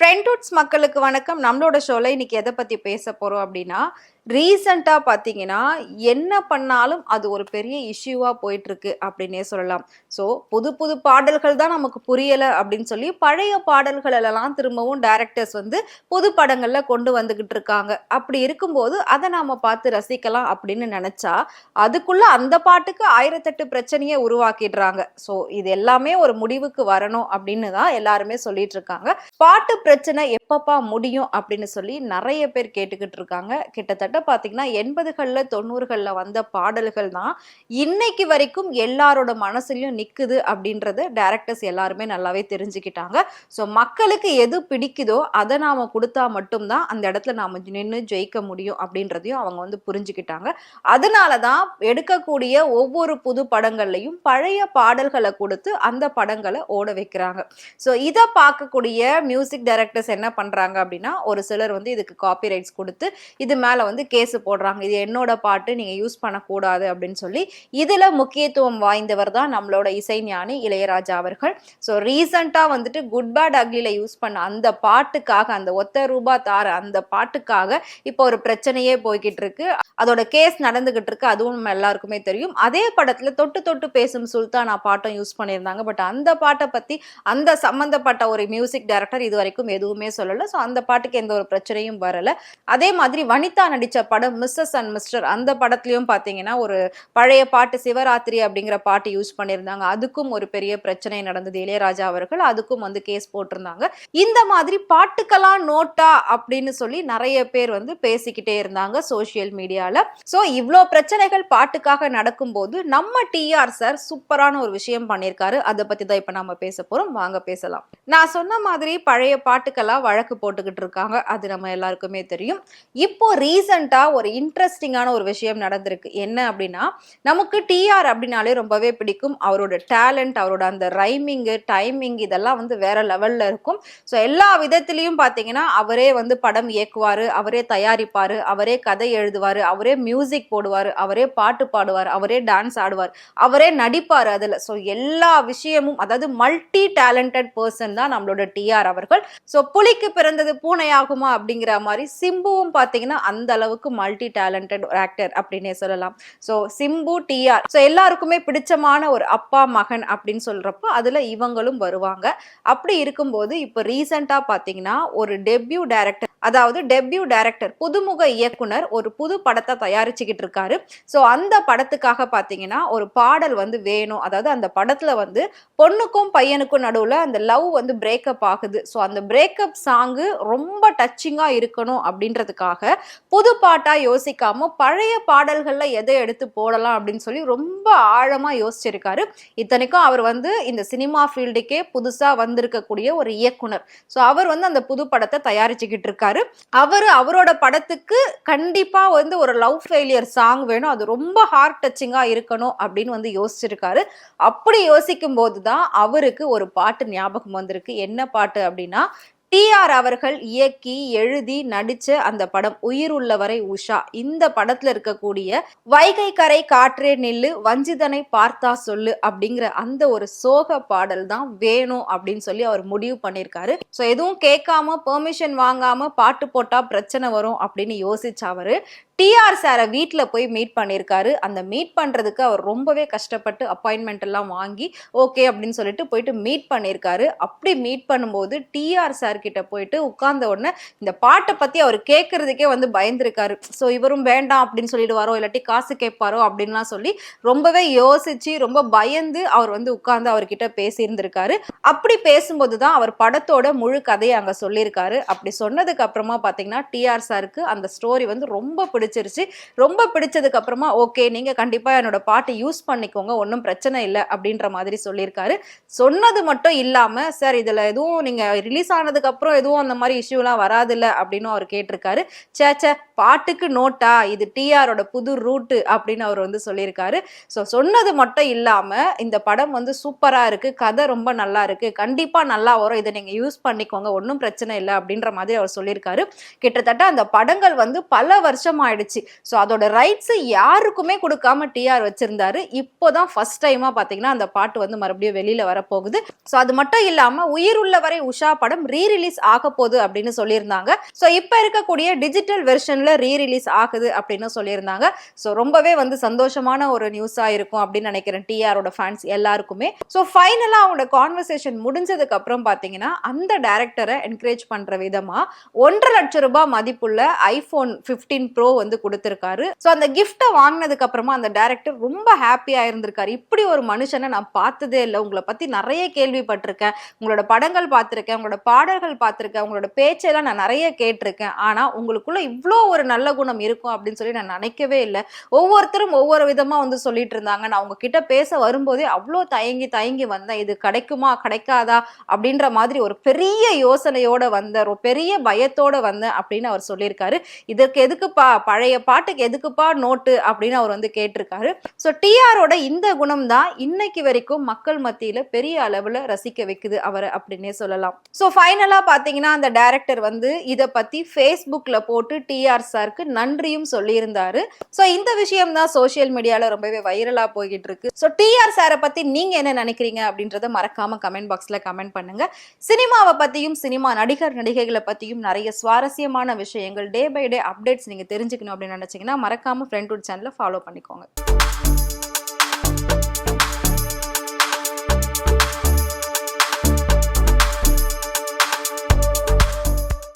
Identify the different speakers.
Speaker 1: ஃப்ரெண்ட்வுட்ஸ் மக்களுக்கு வணக்கம். நம்மளோட ஷோவில் இன்னைக்கு எதை பத்தி பேச போறோம் அப்படின்னா ரீசண்டாக பார்த்தீங்கன்னா என்ன பண்ணாலும் அது ஒரு பெரிய இஷ்யூவாக போயிட்டுருக்கு அப்படின்னே சொல்லலாம். ஸோ புது புது பாடல்கள் தான் நமக்கு புரியலை அப்படின்னு சொல்லி பழைய பாடல்களெல்லாம் திரும்பவும் டைரக்டர்ஸ் வந்து புது படங்களில் கொண்டு வந்துக்கிட்டு இருக்காங்க. அப்படி இருக்கும்போது அதை நாம் பார்த்து ரசிக்கலாம் அப்படின்னு நினச்சா அதுக்குள்ளே அந்த பாட்டுக்கு ஆயிரத்தெட்டு பிரச்சனையை உருவாக்கிடுறாங்க. ஸோ இது எல்லாமே ஒரு முடிவுக்கு வரணும் அப்படின்னு தான் எல்லாருமே சொல்லிட்டு இருக்காங்க. பாட்டு பிரச்சனை எப்பப்பா முடியும் அப்படின்னு சொல்லி நிறைய பேர் கேட்டுக்கிட்டு இருக்காங்க. கிட்டத்தட்ட பார்த்தீங்கன்னா எண்பதுகளில் தொண்ணூறுகளில் வந்த பாடல்கள் தான் இன்னைக்கு வரைக்கும் எல்லாரோட மனசுலையும் நிற்குது அப்படின்றத டேரக்டர்ஸ் எல்லாருமே நல்லாவே தெரிஞ்சுக்கிட்டாங்க. ஸோ மக்களுக்கு எது பிடிக்குதோ அதை நாம கொடுத்தா மட்டும்தான் அந்த இடத்துல நாம் நின்று ஜெயிக்க முடியும் அப்படின்றதையும் அவங்க வந்து புரிஞ்சுக்கிட்டாங்க. அதனால தான் எடுக்கக்கூடிய ஒவ்வொரு புது படங்கள்லையும் பழைய பாடல்களை கொடுத்து அந்த படங்களை ஓட வைக்கிறாங்க. ஸோ இதை பார்க்கக்கூடிய மியூசிக் டைரக்டர்ஸ் என்ன பண்ணுறாங்க அப்படின்னா ஒரு சிலர் வந்து இதுக்கு காப்பி ரைட்ஸ் கொடுத்து இது மேலே வந்து கேஸ் போடுறாங்க. இது என்னோட பாட்டு நீங்க யூஸ் பண்ணக்கூடாது அப்படின்னு சொல்லி இதுல முக்கியத்துவம் வாய்ந்தவர் தான் நம்மளோட இசைஞானி இளையராஜா அவர்கள். ஸோ ரீசண்டா வந்துட்டு குட் பேட் அக்லில யூஸ் பண்ண அந்த பாட்டுக்காக அந்த ஒத்த ரூபா தார அந்த பாட்டுக்காக இப்போ ஒரு பிரச்சனையே போய்கிட்டு இருக்கு. அதோட கேஸ் நடந்துகிட்டு இருக்கு. அதுவும் நம்ம எல்லாருக்குமே தெரியும். அதே படத்துல தொட்டு தொட்டு பேசும் சுல்தானா பாட்டும் யூஸ் பண்ணியிருந்தாங்க. பட் அந்த பாட்டை பத்தி அந்த சம்பந்தப்பட்ட ஒரு மியூசிக் டைரக்டர் இது வரைக்கும் எதுவுமே சொல்லல. ஸோ அந்த பாட்டுக்கு எந்த ஒரு பிரச்சனையும் வரல. அதே மாதிரி வனிதா நடிச்ச படம் மிஸ்ஸஸ் அண்ட் மிஸ்டர். அந்த படத்துலையும் பாத்தீங்கன்னா ஒரு பழைய பாட்டு சிவராத்திரி அப்படிங்கிற பாட்டு யூஸ் பண்ணியிருந்தாங்க. அதுக்கும் ஒரு பெரிய பிரச்சனை நடந்தது. இளையராஜா அவர்கள் அதுக்கும் வந்து கேஸ் போட்டிருந்தாங்க. இந்த மாதிரி பாட்டுக்கெல்லாம் நோட்டா அப்படின்னு சொல்லி நிறைய பேர் வந்து பேசிக்கிட்டே இருந்தாங்க சோசியல் மீடியால. ஸோ இவ்வளோ பிரச்சனைகள் பாட்டுக்காக நடக்கும்போது நம்ம டிஆர் சார் சூப்பரான ஒரு விஷயம் பண்ணியிருக்காரு. அதை பத்தி தான் இப்போ நம்ம பேச போறோம். வாங்க பேசலாம். நான் சொன்ன மாதிரி பழைய பாட்டுக்கெல்லாம் வழக்கு போட்டுக்கிட்டு இருக்காங்க. அது நம்ம எல்லாருக்குமே தெரியும். இப்போ ரீசண்டாக ஒரு இன்ட்ரெஸ்டிங்கான ஒரு விஷயம் நடந்திருக்கு. என்ன அப்படின்னா நமக்கு டிஆர் அப்படின்னாலே ரொம்பவே பிடிக்கும். அவரோட டேலண்ட் அவரோட அந்த ரைமிங்கு டைமிங் இதெல்லாம் வந்து வேற லெவலில் இருக்கும். ஸோ எல்லா விதத்துலேயும் பார்த்தீங்கன்னா அவரே வந்து படம் இயக்குவார் அவரே தயாரிப்பார் அவரே கதை எழுதுவார் அவரே மியூசிக் போடுவார் அவரே பாட்டு பாடுவார் அவரே டான்ஸ் ஆடுவார் அவரே நடிப்பார் அதில். ஸோ எல்லா விஷயமும் அதாவது மல்டி டேலண்டட் பர்சன் தான் நம்மளோட டிஆர் அவர்கள். ஸோ புலிக்கு பிறந்தது பூனையாகுமா அப்படிங்கிற மாதிரி சிம்புவும் பார்த்தீங்கன்னா அந்த அளவுக்கு மல்டி டேலண்டட் ஆக்டர் அப்படின்னே சொல்லலாம். ஸோ சிம்பு டிஆர் ஸோ எல்லாருக்குமே பிடிச்சமான ஒரு அப்பா மகன் அப்படின்னு சொல்றப்போ அதில் இவங்களும் வருவாங்க. அப்படி இருக்கும்போது இப்போ ரீசெண்டாக பார்த்தீங்கன்னா ஒரு டெபியூ டைரக்டர் அதாவது டெபியூ டைரக்டர் புதுமுக இயக்குனர் ஒரு புது படத்தை தயாரிச்சுக்கிட்டு இருக்காரு. ஸோ அந்த படத்துக்காக பார்த்தீங்கன்னா ஒரு பாடல் வந்து வேணும். அதாவது அந்த படத்தில் வந்து பொண்ணுக்கும் பையனுக்கும் நடுவில் அந்த லவ் வந்து பிரேக்கப் ஆகுது. ஸோ அந்த பிரேக்கப் சாங்கு ரொம்ப டச்சிங்காக இருக்கணும் அப்படின்றதுக்காக புது பாட்டாக யோசிக்காமல் பழைய பாடல்களில் எதை எடுத்து போடலாம் அப்படின்னு சொல்லி ரொம்ப ஆழமாக யோசிச்சிருக்காரு. இத்தனைக்கும் அவர் வந்து இந்த சினிமா ஃபீல்டுக்கே புதுசாக வந்திருக்கக்கூடிய ஒரு இயக்குனர். ஸோ அவர் வந்து அந்த புது படத்தை தயாரிச்சுக்கிட்டு இருக்காரு. அவர் அவரோட படத்துக்கு கண்டிப்பா வந்து ஒரு லவ் ஃபெயிலியர் சாங் வேணும். அது ரொம்ப ஹார்ட் டச்சிங்கா இருக்கணும் அப்படின்னு வந்து யோசிச்சிருக்காரு. அப்படி யோசிக்கும் போது தான் அவருக்கு ஒரு பாட்டு ஞாபகம் வந்திருக்கு. என்ன பாட்டு அப்படின்னா டிஆர் அவர்கள் இயக்கி எழுதி நடிச்ச அந்த படம் உயிர் உள்ளவரை உஷா. இந்த படத்துல இருக்கக்கூடிய வைகை கரை காற்றே நில்லு வஞ்சிதனை பார்த்தா சொல்லு அப்படிங்கிற அந்த ஒரு சோக பாடல் தான் வேணும் அப்படின்னு சொல்லி அவர் முடிவு பண்ணியிருக்காரு. ஸோ எதுவும் கேட்காம பெர்மிஷன் வாங்காம பாட்டு போட்டா பிரச்சனை வரும் அப்படின்னு யோசிச்ச அவரு. டிஆர் சாரை வீட்டில் போய் மீட் பண்ணியிருக்காரு அந்த மீட் பண்ணுறதுக்கு அவர் ரொம்பவே கஷ்டப்பட்டு அப்பாயின்மெண்ட் எல்லாம் வாங்கி ஓகே அப்படின்னு சொல்லிட்டு போயிட்டு மீட் பண்ணியிருக்காரு அப்படி மீட் பண்ணும்போது டிஆர் சார் கிட்ட போயிட்டு உட்கார்ந்த உடனே இந்த பாட்டை பற்றி அவர் கேட்கறதுக்கே வந்து பயந்துருக்காரு. ஸோ இவரும் வேண்டாம் அப்படின்னு சொல்லிடுவாரோ இல்லாட்டி காசு கேட்பாரோ அப்படின்லாம் சொல்லி ரொம்பவே யோசிச்சு ரொம்ப பயந்து அவர் வந்து உட்கார்ந்து அவர்கிட்ட பேசியிருந்திருக்காரு. அப்படி பேசும்போது தான் அவர் படத்தோட முழு கதையை அங்கே சொல்லியிருக்காரு. அப்படி சொன்னதுக்கு அப்புறமா பார்த்தீங்கன்னா டிஆர் சாருக்கு அந்த ஸ்டோரி வந்து ரொம்ப பிடிச்சிருச்சு. ரொம்ப பிடிச்சதுக்கு அப்புறமா ஓகே நீங்க கண்டிப்பா என்னோட பாட்டு யூஸ் பண்ணிக்கோங்க ஒன்றும் பிரச்சனை இல்லை அப்படின்ற மாதிரி சொல்லியிருக்காரு. சொன்னது மட்டும் இல்லாம சார் இதுல எதுவும் நீங்க ரிலீஸ் ஆனதுக்கு அப்புறம் எதுவும் அந்த மாதிரி இஷ்யூலாம் வராதில்ல அப்படின்னு அவர் கேட்டிருக்காரு. சே சே பாட்டுக்கு நோட்டா இது டிஆரோட புது ரூட்டு அப்படின்னு அவர் வந்து சொல்லியிருக்காரு. ஸோ சொன்னது மட்டும் இல்லாம இந்த படம் வந்து சூப்பரா இருக்கு கதை ரொம்ப நல்லா இருக்கு கண்டிப்பா நல்லா வரும் இதை நீங்க யூஸ் பண்ணிக்கோங்க ஒன்றும் பிரச்சனை இல்லை அப்படின்ற மாதிரி அவர் சொல்லியிருக்காரு. கிட்டத்தட்ட அந்த படங்கள் வந்து பல வருஷம் ஆயிடுச்சு. ஆயிடுச்சு ஸோ அதோட ரைட்ஸை யாருக்குமே கொடுக்காம டிஆர் வச்சிருந்தாரு. இப்போதான் ஃபர்ஸ்ட் டைமா பாத்தீங்கன்னா அந்த பாட்டு வந்து மறுபடியும் வெளியில வரப்போகுது. ஸோ அது மட்டும் இல்லாம உயிர் உள்ளவரை உஷா படம் ரீ ரிலீஸ் ஆக போகுது அப்படின்னு சொல்லியிருந்தாங்க. ஸோ இப்போ இருக்கக்கூடிய டிஜிட்டல் வெர்ஷன்ல ரீ ரிலீஸ் ஆகுது அப்படின்னு சொல்லியிருந்தாங்க. ஸோ ரொம்பவே வந்து சந்தோஷமான ஒரு நியூஸா இருக்கும் அப்படின்னு நினைக்கிறேன் டிஆரோட ஃபேன்ஸ் எல்லாருக்குமே. ஸோ ஃபைனலாக அவங்களோட கான்வர்சேஷன் முடிஞ்சதுக்கு அப்புறம் பார்த்தீங்கன்னா அந்த டேரக்டரை என்கரேஜ் பண்ற விதமா ஒன்றரை லட்சம் ரூபாய் மதிப்புள்ள ஐபோன் 15 ப்ரோ வந்து கொடுத்துருக்காரு. ஸோ அந்த கிஃப்டை வாங்கினதுக்கு அப்புறமா அந்த டேரக்டர் ரொம்ப ஹாப்பியா இருந்திருக்காரு இப்படி ஒரு மனுஷனை நான் பார்த்ததே இல்லை. உங்களை பத்தி நிறைய கேள்விப்பட்டிருக்கேன். உங்களோட படங்கள் பார்த்துருக்கேன். உங்களோட பாடல்கள் பார்த்துருக்கேன். உங்களோட பேச்செல்லாம் நான் நிறைய கேட்டிருக்கேன். ஆனா உங்களுக்குள்ள இவ்வளோ ஒரு நல்ல குணம் இருக்கும் அப்படின்னு சொல்லி நான் நினைக்கவே இல்லை. ஒவ்வொருத்தரும் ஒவ்வொரு விதமா வந்து சொல்லிட்டு இருந்தாங்க. நான் உங்ககிட்ட பேச வரும்போதே அவ்வளோ தயங்கி தயங்கி வந்தேன். இது கிடைக்குமா? கிடைக்காதா? அப்படின்ற மாதிரி ஒரு பெரிய யோசனையோட வந்த ஒரு பெரிய பயத்தோட வந்தேன் அப்படின்னு அவர் சொல்லியிருக்காரு. இதற்கு எதுக்குப்பா பழைய பாட்டுக்கு எதுக்குப்பா நோட்டு அப்படின்னு அவர் வந்து கேட்டிருக்காரு. ஸோ டிஆரோட இந்த குணம் தான் இன்னைக்கு வரைக்கும் மக்கள் மத்தியில் பெரிய அளவில் ரசிக்க வைக்குது அவரை அப்படின்னே சொல்லலாம். ஸோ ஃபைனலாக பார்த்தீங்கன்னா அந்த டைரக்டர் வந்து இதை பற்றி ஃபேஸ்புக்கில் போட்டு டிஆர் சாருக்கு நன்றியும் சொல்லியிருந்தாரு. ஸோ இந்த விஷயம் தான் சோஷியல் மீடியாவில் ரொம்பவே வைரலாக போய்கிட்டு இருக்கு ஸோ டிஆர் சாரை பற்றி நீங்கள் என்ன நினைக்கிறீங்க அப்படின்றத மறக்காம கமெண்ட் பாக்ஸில் கமெண்ட் பண்ணுங்க. சினிமாவை பற்றியும் சினிமா நடிகர் நடிகைகளை பற்றியும் நிறைய சுவாரஸ்யமான விஷயங்கள் டே பை டே அப்டேட்ஸ் நீங்க தெரிஞ்சுக்கணும் அப்படின்னு நினைச்சீங்கன்னா மறக்காம ஃப்ரெண்ட் சேனலை ஃபாலோ பண்ணிக்கோங்க.